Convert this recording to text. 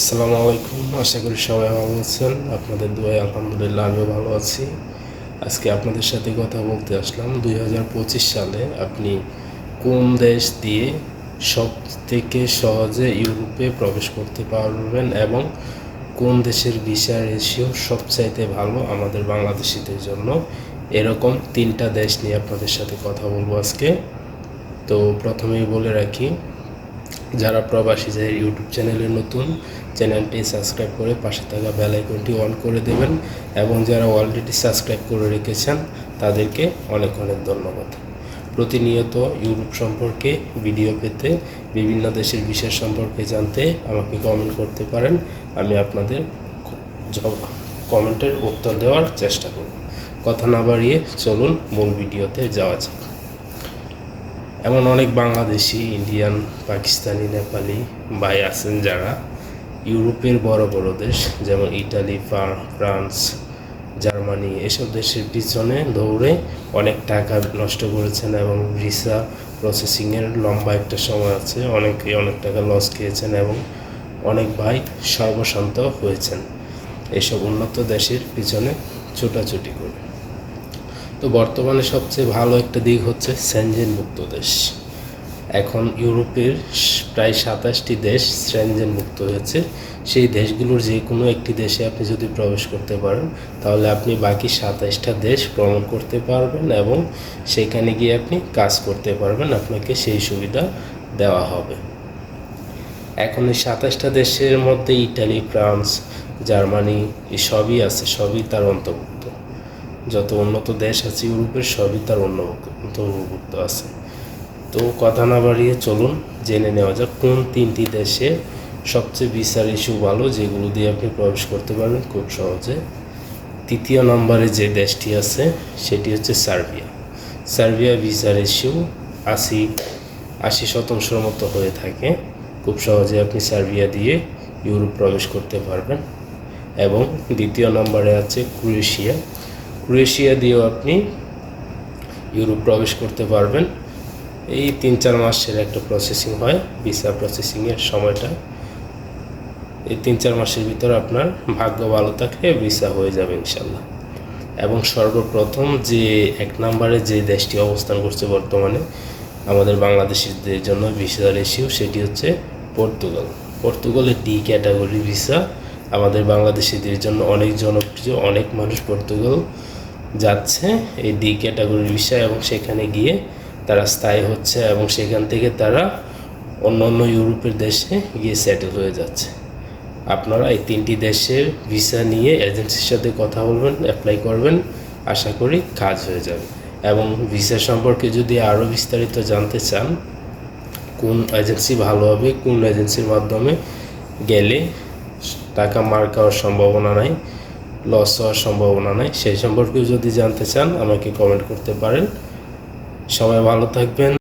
আসসালামু আলাইকুম, আশা করি সবাই ভালো আছেন। আপনাদের দোয়ায় আলহামদুলিল্লাহ আমিও ভালো আছি। আজকে আপনাদের সাথে কথা বলতে আসলাম, দুই হাজার পঁচিশ সালে আপনি কোন দেশ দিয়ে সব থেকে সহজে ইউরোপে প্রবেশ করতে পারবেন এবং কোন দেশের ভিসা রেশিও সবচাইতে ভালো আমাদের বাংলাদেশিদের জন্য? এরকম তিনটা দেশ নিয়ে আপনাদের সাথে কথা বলব আজকে। তো প্রথমেই বলে রাখি যারা প্রবাসী যে ইউটিউব চ্যানেলে নতুন, চ্যানেলটি সাবস্ক্রাইব করে পাশে থাকা বেল আইকনটি অন করে দেবেন এবং যারা অলরেডি সাবস্ক্রাইব করে রেখেছেন, তাদেরকে অনেক অনেক ধন্যবাদ। প্রতিনিয়ত ইউরোপ সম্পর্কে ভিডিও পেতে, বিভিন্ন দেশের বিশেষ সম্পর্কে জানতে আমাকে কমেন্ট করতে পারেন। আমি আপনাদের কমেন্টের উত্তর দেওয়ার চেষ্টা করব। কথা না বাড়িয়ে চলুন মূল ভিডিওতে যাওয়া যাক। এমন অনেক বাংলাদেশি, ইন্ডিয়ান, পাকিস্তানি, নেপালি ভাই আছেন যারা ইউরোপের বড় বড় দেশ, যেমন ইটালি ফ্রান্স, জার্মানি, এসব দেশের পিছনে দৌড়ে অনেক টাকা নষ্ট করেছেন এবং ভিসা প্রসেসিংয়ের লম্বা একটা সময় আছে। অনেকে অনেক টাকা লস খেয়েছেন এবং অনেক ভাই সর্বশান্ত হয়েছেন। এসব উন্নত দেশের পিছনে ছোটাছুটি করে। তো বর্তমানে সবচেয়ে ভালো একটা দিক হচ্ছে স্যানজেন মুক্ত দেশ। এখন ইউরোপের প্রায় সাতাশটি দেশ স্যানজেন মুক্ত হয়েছে। সেই দেশগুলোর যে কোনো একটি দেশে আপনি যদি প্রবেশ করতে পারেন, তাহলে আপনি বাকি সাতাশটা দেশ ভ্রমণ করতে পারবেন এবং সেখানে গিয়ে আপনি কাজ করতে পারবেন, আপনাকে সেই সুবিধা দেওয়া হবে। এখন এই সাতাশটা দেশের মধ্যে ইটালি, ফ্রান্স, জার্মানি সবই আছে, সবই তার অন্তর্ভুক্ত। যত উন্নত দেশ আছে, ইউরোপের সবই তার অন্য- অন্তর্ভুক্ত আছে। তো কথা না বাড়িয়ে চলুন, জেনে নেওয়া যাক কোন তিনটি দেশে সবচেয়ে বিচার ইস্যু ভালো, যেগুলো দিয়ে আপনি প্রবেশ করতে পারবেন খুব সহজে। তৃতীয় নম্বরে যে দেশটি আছে, সেটি হচ্ছে সার্বিয়া। সার্বিয়া ভিসার ইস্যু আশি আশি শতাংশের মতো হয়ে থাকে। খুব সহজে আপনি সার্বিয়া দিয়ে ইউরোপ প্রবেশ করতে পারবেন। এবং দ্বিতীয় নম্বরে আছে ক্রোয়েশিয়া। ক্রোয়েশিয়া দিয়েও আপনি ইউরোপ প্রবেশ করতে পারবেন। এই তিন চার মাসের একটা প্রসেসিং হয় ভিসা প্রসেসিংয়ের সময়টা। এই তিন চার মাসের ভিতর আপনার ভাগ্য ভালো থাকলে ভিসা হয়ে যাবে ইনশাল্লাহ এবং সর্বপ্রথম যে এক নম্বরে যে দেশটি অবস্থান করছে বর্তমানে আমাদের বাংলাদেশিদের জন্য ভিসা রেশিও সেটি হচ্ছে পর্তুগাল। পর্তুগালের ডি ক্যাটাগরি ভিসা আমাদের বাংলাদেশিদের জন্য অনেক জনপ্রিয়, অনেক মানুষ পর্তুগাল যাচ্ছে এই ডি ক্যাটাগরির ভিসা এবং সেখানে গিয়ে তারা স্থায়ী হচ্ছে এবং সেখান থেকে তারা অন্য অন্য ইউরোপের দেশে গিয়ে সেটেল হয়ে যাচ্ছে। আপনারা এই তিনটি দেশের ভিসা নিয়ে এজেন্সির সাথে কথা বলবেন অ্যাপ্লাই করবেন, আশা করি কাজ হয়ে যাবে। এবং ভিসা সম্পর্কে যদি আরও বিস্তারিত জানতে চান, কোন এজেন্সি ভালো হবে, কোন এজেন্সির মাধ্যমে গেলে টাকা মার খাওয়ার সম্ভাবনা নাই লস হওয়ার সম্ভাবনা নেই। সেই সম্পর্কেও যদি জানতে চান, আমাকে কমেন্ট করতে পারেন। সবাই ভালো থাকবেন।